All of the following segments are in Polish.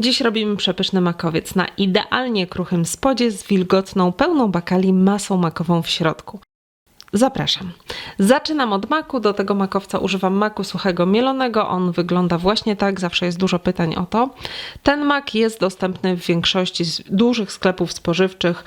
Dziś robimy przepyszny makowiec na idealnie kruchym spodzie z wilgotną, pełną bakali masą makową w środku. Zapraszam. Zaczynam od maku. Do tego makowca używam maku suchego mielonego. On wygląda właśnie tak. Zawsze jest dużo pytań o to. Ten mak jest dostępny w większości dużych sklepów spożywczych.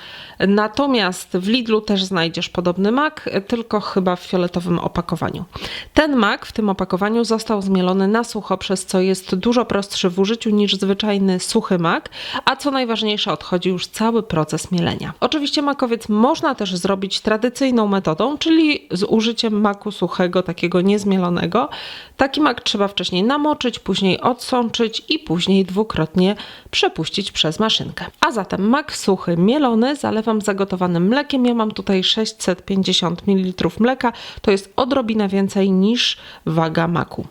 Natomiast w Lidlu też znajdziesz podobny mak, tylko chyba w fioletowym opakowaniu. Ten mak w tym opakowaniu został zmielony na sucho, przez co jest dużo prostszy w użyciu niż zwyczajny suchy mak, a co najważniejsze odchodzi już cały proces mielenia. Oczywiście makowiec można też zrobić tradycyjną metodą, czyli z maku suchego, takiego niezmielonego. Taki mak trzeba wcześniej namoczyć, później odsączyć i później dwukrotnie przepuścić przez maszynkę. A zatem mak suchy mielony zalewam zagotowanym mlekiem. Ja mam tutaj 650 ml mleka, to jest odrobinę więcej niż waga maku.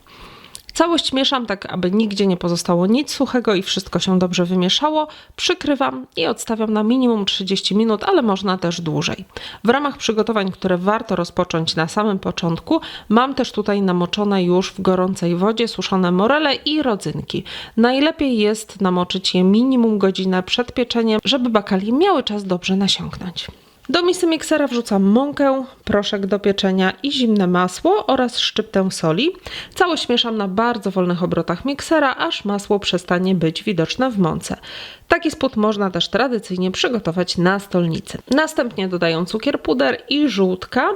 Całość mieszam tak, aby nigdzie nie pozostało nic suchego i wszystko się dobrze wymieszało. Przykrywam i odstawiam na minimum 30 minut, ale można też dłużej. W ramach przygotowań, które warto rozpocząć na samym początku, mam też tutaj namoczone już w gorącej wodzie suszone morele i rodzynki. Najlepiej jest namoczyć je minimum godzinę przed pieczeniem, żeby bakalie miały czas dobrze nasiąknąć. Do misy miksera wrzucam mąkę, proszek do pieczenia i zimne masło oraz szczyptę soli. Całość mieszam na bardzo wolnych obrotach miksera, aż masło przestanie być widoczne w mące. Taki spód można też tradycyjnie przygotować na stolnicy. Następnie dodaję cukier puder i żółtka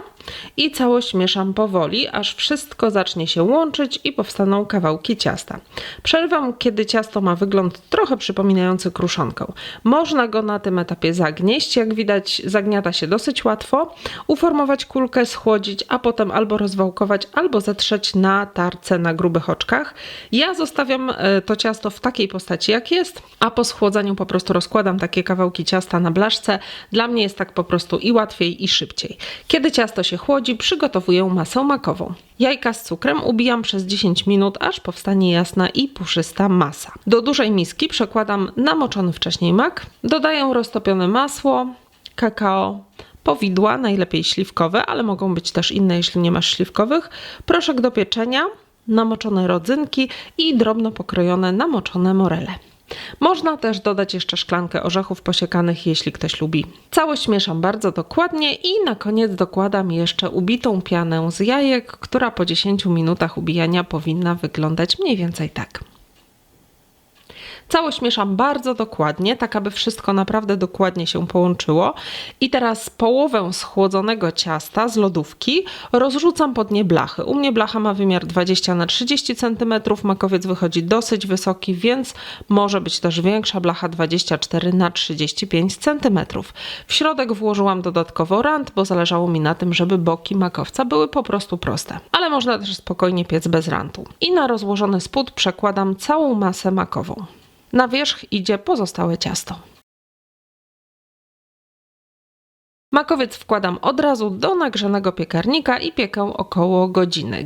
i całość mieszam powoli, aż wszystko zacznie się łączyć i powstaną kawałki ciasta. Przerywam, kiedy ciasto ma wygląd trochę przypominający kruszonkę. Można go na tym etapie zagnieść, jak widać zagniata się dosyć łatwo, uformować kulkę, schłodzić, a potem albo rozwałkować, albo zetrzeć na tarce na grubych oczkach. Ja zostawiam e, to ciasto w takiej postaci jak jest, a po schłodzeniu po prostu rozkładam takie kawałki ciasta na blaszce. Dla mnie jest tak po prostu i łatwiej i szybciej. Kiedy ciasto się chłodzi, przygotowuję masę makową. Jajka z cukrem ubijam przez 10 minut, aż powstanie jasna i puszysta masa. Do dużej miski przekładam namoczony wcześniej mak, dodaję roztopione masło, kakao, powidła, najlepiej śliwkowe, ale mogą być też inne, jeśli nie masz śliwkowych, proszek do pieczenia, namoczone rodzynki i drobno pokrojone namoczone morele. Można też dodać jeszcze szklankę orzechów posiekanych, jeśli ktoś lubi. Całość mieszam bardzo dokładnie i na koniec dokładam jeszcze ubitą pianę z jajek, która po 10 minutach ubijania powinna wyglądać mniej więcej tak. Całość mieszam bardzo dokładnie, tak aby wszystko naprawdę dokładnie się połączyło. I teraz połowę schłodzonego ciasta z lodówki rozrzucam pod nie blachy. U mnie blacha ma wymiar 20 na 30 cm, makowiec wychodzi dosyć wysoki, więc może być też większa blacha 24 na 35 cm. W środek włożyłam dodatkowo rant, bo zależało mi na tym, żeby boki makowca były po prostu proste. Ale można też spokojnie piec bez rantu. I na rozłożony spód przekładam całą masę makową. Na wierzch idzie pozostałe ciasto. Makowiec wkładam od razu do nagrzanego piekarnika i piekę około godziny.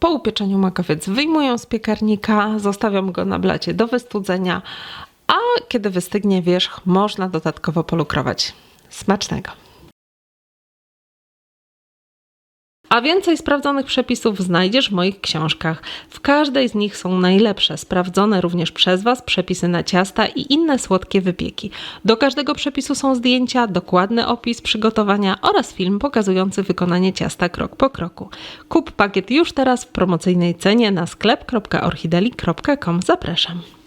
Po upieczeniu makowiec wyjmuję z piekarnika, zostawiam go na blacie do wystudzenia, a kiedy wystygnie wierzch, można dodatkowo polukrować. Smacznego! A więcej sprawdzonych przepisów znajdziesz w moich książkach. W każdej z nich są najlepsze, sprawdzone również przez Was przepisy na ciasta i inne słodkie wypieki. Do każdego przepisu są zdjęcia, dokładny opis przygotowania oraz film pokazujący wykonanie ciasta krok po kroku. Kup pakiet już teraz w promocyjnej cenie na sklep.orchideli.com. Zapraszam.